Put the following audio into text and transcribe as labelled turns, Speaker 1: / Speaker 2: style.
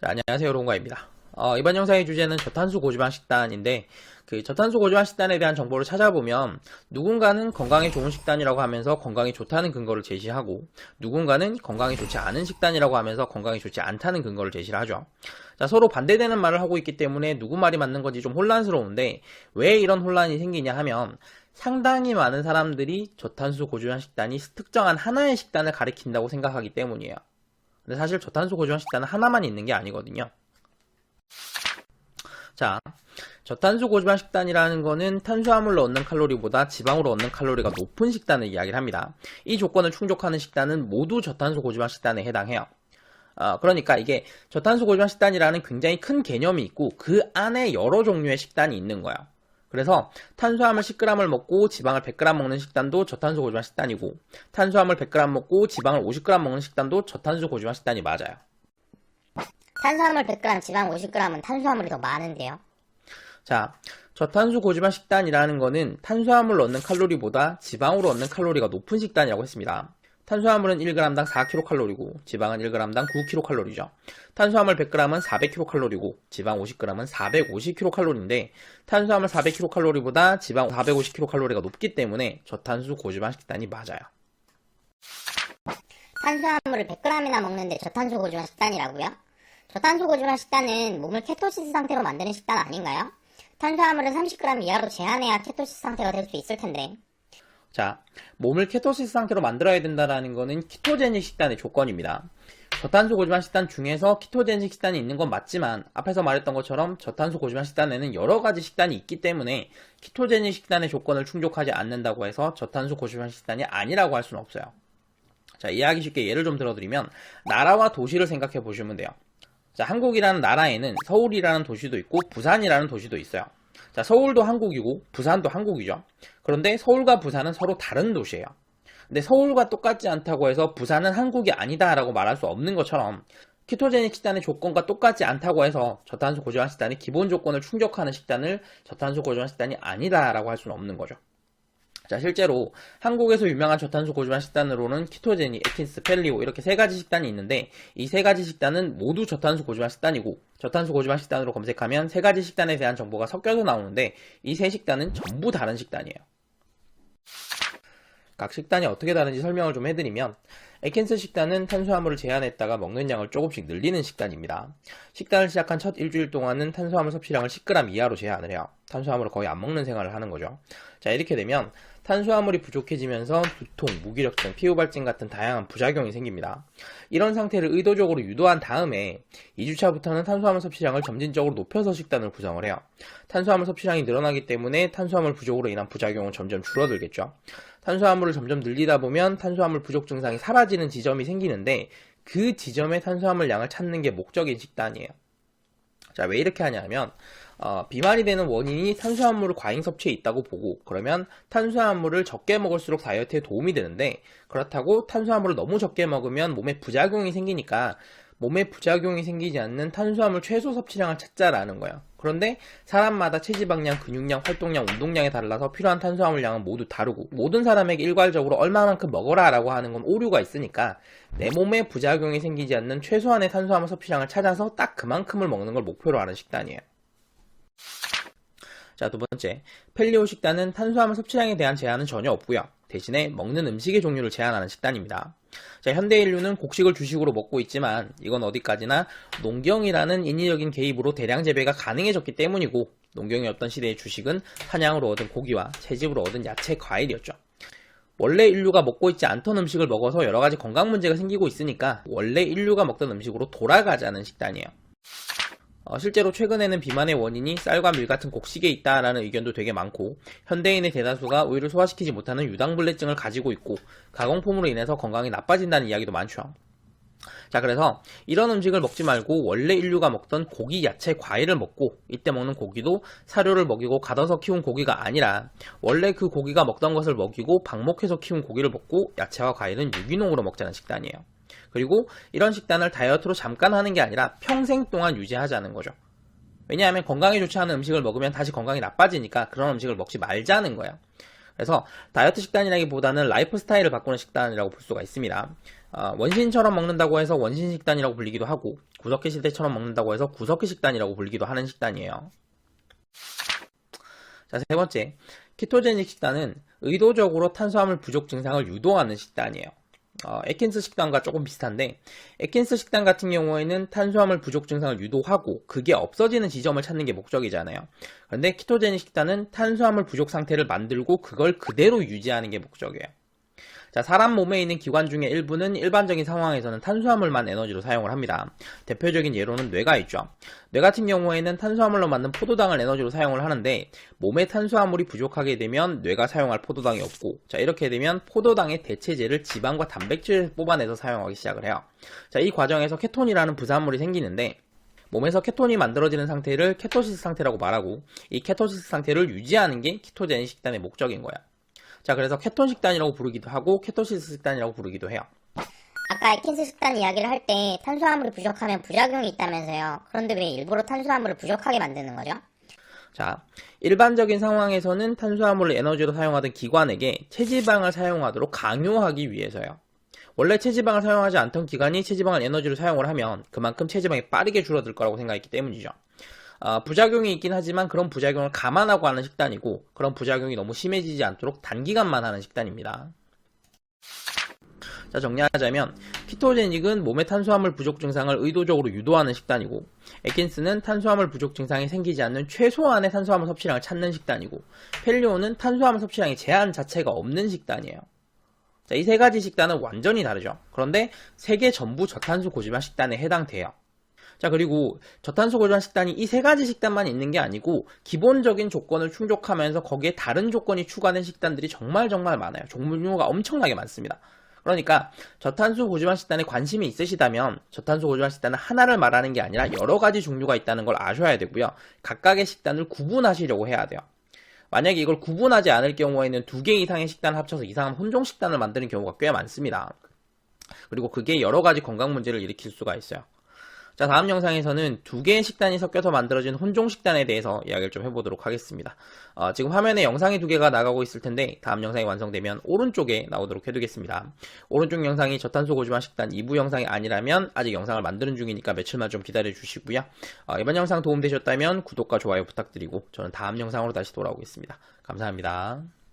Speaker 1: 자, 안녕하세요. 로운가입니다. 어, 이번 영상의 주제는 저탄수 고지방 식단인데 그 저탄수 고지방 식단에 대한 정보를 찾아보면 누군가는 건강에 좋은 식단이라고 하면서 건강에 좋다는 근거를 제시하고 누군가는 건강에 좋지 않은 식단이라고 하면서 건강에 좋지 않다는 근거를 제시를 하죠. 자, 서로 반대되는 말을 하고 있기 때문에 누구 말이 맞는 건지 좀 혼란스러운데 왜 이런 혼란이 생기냐 하면 상당히 많은 사람들이 저탄수 고지방 식단이 특정한 하나의 식단을 가리킨다고 생각하기 때문이에요. 근데 사실 저탄수 고지방 식단은 하나만 있는 게 아니거든요. 자, 저탄수 고지방 식단이라는 거는 탄수화물로 얻는 칼로리보다 지방으로 얻는 칼로리가 높은 식단을 이야기를 합니다. 이 조건을 충족하는 식단은 모두 저탄수 고지방 식단에 해당해요. 어, 그러니까 이게 저탄수 고지방 식단이라는 굉장히 큰 개념이 있고 그 안에 여러 종류의 식단이 있는 거예요. 그래서 탄수화물 10g을 먹고 지방을 100g 먹는 식단도 저탄수 고지방 식단이고 탄수화물 100g 먹고 지방을 50g 먹는 식단도 저탄수 고지방 식단이 맞아요.
Speaker 2: 탄수화물 100g, 지방 50g은 탄수화물이 더 많은데요.
Speaker 1: 자, 저탄수 고지방 식단이라는 거는 탄수화물로 얻는 칼로리보다 지방으로 얻는 칼로리가 높은 식단이라고 했습니다. 탄수화물은 1g당 4kcal이고 지방은 1g당 9kcal이죠. 탄수화물 100g은 400kcal이고 지방 50g은 450kcal인데 탄수화물 400kcal보다 지방 450kcal가 높기 때문에 저탄수 고지방 식단이 맞아요.
Speaker 2: 탄수화물을 100g이나 먹는데 저탄수 고지방 식단이라고요? 저탄수 고지방 식단은 몸을 케토시스 상태로 만드는 식단 아닌가요? 탄수화물은 30g 이하로 제한해야 케토시스 상태가 될 수 있을 텐데.
Speaker 1: 자, 몸을 케토시스 상태로 만들어야 된다라는 거는 키토제닉 식단의 조건입니다. 저탄수 고지방 식단 중에서 키토제닉 식단이 있는 건 맞지만 앞에서 말했던 것처럼 저탄수 고지방 식단에는 여러 가지 식단이 있기 때문에 키토제닉 식단의 조건을 충족하지 않는다고 해서 저탄수 고지방 식단이 아니라고 할 수는 없어요. 자, 이해하기 쉽게 예를 좀 들어드리면 나라와 도시를 생각해 보시면 돼요. 자, 한국이라는 나라에는 서울이라는 도시도 있고 부산이라는 도시도 있어요. 자, 서울도 한국이고 부산도 한국이죠. 그런데 서울과 부산은 서로 다른 도시예요. 근데 서울과 똑같지 않다고 해서 부산은 한국이 아니다라고 말할 수 없는 것처럼 키토제닉 식단의 조건과 똑같지 않다고 해서 저탄수 고지방 식단의 기본 조건을 충족하는 식단을 저탄수 고지방 식단이 아니다라고 할 수는 없는 거죠. 자, 실제로 한국에서 유명한 저탄수 고지방 식단으로는 키토제닉, 에킨스, 펠리오 이렇게 세 가지 식단이 있는데 이 세 가지 식단은 모두 저탄수 고지방 식단이고 저탄수 고지방 식단으로 검색하면 세 가지 식단에 대한 정보가 섞여서 나오는데 이 세 식단은 전부 다른 식단이에요. 각 식단이 어떻게 다른지 설명을 좀 해드리면 에켄스 식단은 탄수화물을 제한했다가 먹는 양을 조금씩 늘리는 식단입니다. 식단을 시작한 첫 일주일 동안은 탄수화물 섭취량을 10g 이하로 제한을 해요. 탄수화물을 거의 안 먹는 생활을 하는 거죠. 자 이렇게 되면 탄수화물이 부족해지면서 두통, 무기력증, 피부발진 같은 다양한 부작용이 생깁니다. 이런 상태를 의도적으로 유도한 다음에 2주차부터는 탄수화물 섭취량을 점진적으로 높여서 식단을 구성을 해요. 탄수화물 섭취량이 늘어나기 때문에 탄수화물 부족으로 인한 부작용은 점점 줄어들겠죠. 탄수화물을 점점 늘리다 보면 탄수화물 부족 증상이 사라지는 지점이 생기는데 그 지점의 탄수화물 양을 찾는 게 목적인 식단이에요. 자, 왜 이렇게 하냐면 어, 비만이 되는 원인이 탄수화물을 과잉 섭취에 있다고 보고 그러면 탄수화물을 적게 먹을수록 다이어트에 도움이 되는데 그렇다고 탄수화물을 너무 적게 먹으면 몸에 부작용이 생기니까 몸에 부작용이 생기지 않는 탄수화물 최소 섭취량을 찾자라는 거예요. 그런데 사람마다 체지방량, 근육량, 활동량, 운동량에 달라서 필요한 탄수화물 양은 모두 다르고 모든 사람에게 일괄적으로 얼마만큼 먹어라라고 하는 건 오류가 있으니까 내 몸에 부작용이 생기지 않는 최소한의 탄수화물 섭취량을 찾아서 딱 그만큼을 먹는 걸 목표로 하는 식단이에요. 자, 두 번째. 펠리오 식단은 탄수화물 섭취량에 대한 제한은 전혀 없고요. 대신에 먹는 음식의 종류를 제한하는 식단입니다. 자, 현대 인류는 곡식을 주식으로 먹고 있지만 이건 어디까지나 농경이라는 인위적인 개입으로 대량 재배가 가능해졌기 때문이고 농경이 없던 시대의 주식은 사냥으로 얻은 고기와 채집으로 얻은 야채, 과일이었죠. 원래 인류가 먹고 있지 않던 음식을 먹어서 여러 가지 건강 문제가 생기고 있으니까 원래 인류가 먹던 음식으로 돌아가자는 식단이에요. 어, 실제로 최근에는 비만의 원인이 쌀과 밀 같은 곡식에 있다라는 의견도 되게 많고 현대인의 대다수가 우유를 소화시키지 못하는 유당불내증을 가지고 있고 가공품으로 인해서 건강이 나빠진다는 이야기도 많죠. 자 그래서 이런 음식을 먹지 말고 원래 인류가 먹던 고기, 야채, 과일을 먹고 이때 먹는 고기도 사료를 먹이고 가둬서 키운 고기가 아니라 원래 그 고기가 먹던 것을 먹이고 방목해서 키운 고기를 먹고 야채와 과일은 유기농으로 먹자는 식단이에요. 그리고 이런 식단을 다이어트로 잠깐 하는 게 아니라 평생 동안 유지하자는 거죠. 왜냐하면 건강에 좋지 않은 음식을 먹으면 다시 건강이 나빠지니까 그런 음식을 먹지 말자는 거예요. 그래서 다이어트 식단이라기보다는 라이프 스타일을 바꾸는 식단이라고 볼 수가 있습니다. 아, 원신처럼 먹는다고 해서 원신 식단이라고 불리기도 하고 구석기 시대처럼 먹는다고 해서 구석기 식단이라고 불리기도 하는 식단이에요. 자, 세 번째. 키토제닉 식단은 의도적으로 탄수화물 부족 증상을 유도하는 식단이에요. 어, 에킨스 식단과 조금 비슷한데 에킨스 식단 같은 경우에는 탄수화물 부족 증상을 유도하고 그게 없어지는 지점을 찾는 게 목적이잖아요. 그런데 키토제닉 식단은 탄수화물 부족 상태를 만들고 그걸 그대로 유지하는 게 목적이에요. 자, 사람 몸에 있는 기관 중에 일부는 일반적인 상황에서는 탄수화물만 에너지로 사용을 합니다. 대표적인 예로는 뇌가 있죠. 뇌 같은 경우에는 탄수화물로 만든 포도당을 에너지로 사용을 하는데 몸에 탄수화물이 부족하게 되면 뇌가 사용할 포도당이 없고 자 이렇게 되면 포도당의 대체제를 지방과 단백질을 뽑아내서 사용하기 시작을 해요. 자 이 과정에서 케톤이라는 부산물이 생기는데 몸에서 케톤이 만들어지는 상태를 케토시스 상태라고 말하고 이 케토시스 상태를 유지하는 게 키토제닉 식단의 목적인 거야. 자 그래서 케톤 식단이라고 부르기도 하고 케토시스 식단이라고 부르기도 해요.
Speaker 2: 아까 에킨스 식단 이야기를 할 때 탄수화물이 부족하면 부작용이 있다면서요. 그런데 왜 일부러 탄수화물을 부족하게 만드는 거죠?
Speaker 1: 자, 일반적인 상황에서는 탄수화물을 에너지로 사용하던 기관에게 체지방을 사용하도록 강요하기 위해서요. 원래 체지방을 사용하지 않던 기관이 체지방을 에너지로 사용을 하면 그만큼 체지방이 빠르게 줄어들 거라고 생각했기 때문이죠. 아, 부작용이 있긴 하지만 그런 부작용을 감안하고 하는 식단이고 그런 부작용이 너무 심해지지 않도록 단기간만 하는 식단입니다. 자, 정리하자면 키토제닉은 몸의 탄수화물 부족 증상을 의도적으로 유도하는 식단이고 에킨스는 탄수화물 부족 증상이 생기지 않는 최소한의 탄수화물 섭취량을 찾는 식단이고 펠리오는 탄수화물 섭취량의 제한 자체가 없는 식단이에요. 자, 이 세 가지 식단은 완전히 다르죠. 그런데 세 개 전부 저탄수 고지방 식단에 해당돼요. 자, 그리고 저탄수 고지방 식단이 이 세 가지 식단만 있는 게 아니고 기본적인 조건을 충족하면서 거기에 다른 조건이 추가된 식단들이 정말 정말 많아요. 종류가 엄청나게 많습니다. 그러니까 저탄수 고지방 식단에 관심이 있으시다면 저탄수 고지방 식단은 하나를 말하는 게 아니라 여러 가지 종류가 있다는 걸 아셔야 되고요. 각각의 식단을 구분하시려고 해야 돼요. 만약에 이걸 구분하지 않을 경우에는 두 개 이상의 식단을 합쳐서 이상한 혼종 식단을 만드는 경우가 꽤 많습니다. 그리고 그게 여러 가지 건강 문제를 일으킬 수가 있어요. 자, 다음 영상에서는 두 개의 식단이 섞여서 만들어진 혼종 식단에 대해서 이야기를 좀 해보도록 하겠습니다. 어, 지금 화면에 영상이 두 개가 나가고 있을 텐데 다음 영상이 완성되면 오른쪽에 나오도록 해두겠습니다. 오른쪽 영상이 저탄소 고지방 식단 2부 영상이 아니라면 아직 영상을 만드는 중이니까 며칠만 좀 기다려 주시고요. 어, 이번 영상 도움되셨다면 구독과 좋아요 부탁드리고 저는 다음 영상으로 다시 돌아오겠습니다. 감사합니다.